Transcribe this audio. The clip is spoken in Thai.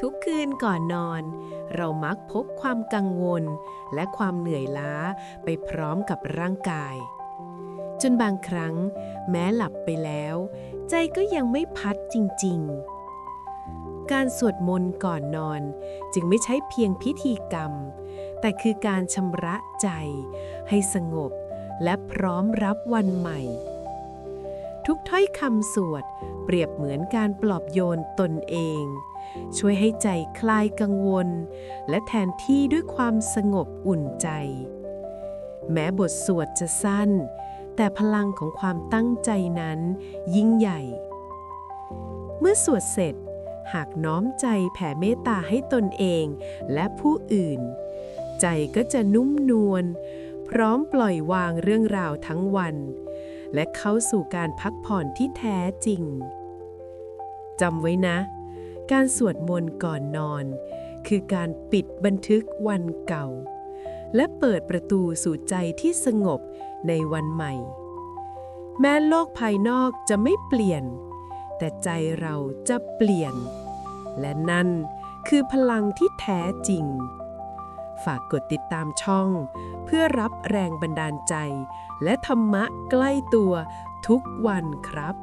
ทุกคืนก่อนนอน เรามักพบความกังวล และความเหนื่อยล้าไปพร้อมกับร่างกาย จนบางครั้ง แม้หลับไปแล้ว ใจก็ยังไม่พัดจริง ๆ การสวดมนต์ก่อนนอน จึงไม่ใช่เพียงพิธีกรรม แต่คือการชำระใจ ให้สงบและพร้อมรับวันใหม่ ทุกถ้อยคำสวด เปรียบเหมือนการปลอบโยนตนเอง ช่วยให้ใจคลายกังวล และแทนที่ด้วยความสงบอุ่นใจ แม้บทสวดจะสั้น แต่พลังของความตั้งใจนั้นยิ่งใหญ่ เมื่อสวดเสร็จ หากน้อมใจแผ่เมตตาให้ตนเองและผู้อื่น ใจก็จะนุ่มนวลพร้อมปล่อยวางเรื่องราวทั้งวัน และเข้าสู่การพักผ่อนที่แท้จริง จำไว้นะ การสวดมนต์ก่อนนอน คือการปิดบันทึกวันเก่า และเปิดประตูสู่ใจที่สงบในวันใหม่ แม้โลกภายนอกจะไม่เปลี่ยน แต่ใจเราจะเปลี่ยน และนั่นคือพลังที่แท้จริง ฝากกดติดตามช่อง เพื่อรับแรงบันดาลใจ และธรรมะใกล้ตัวทุกวันครับ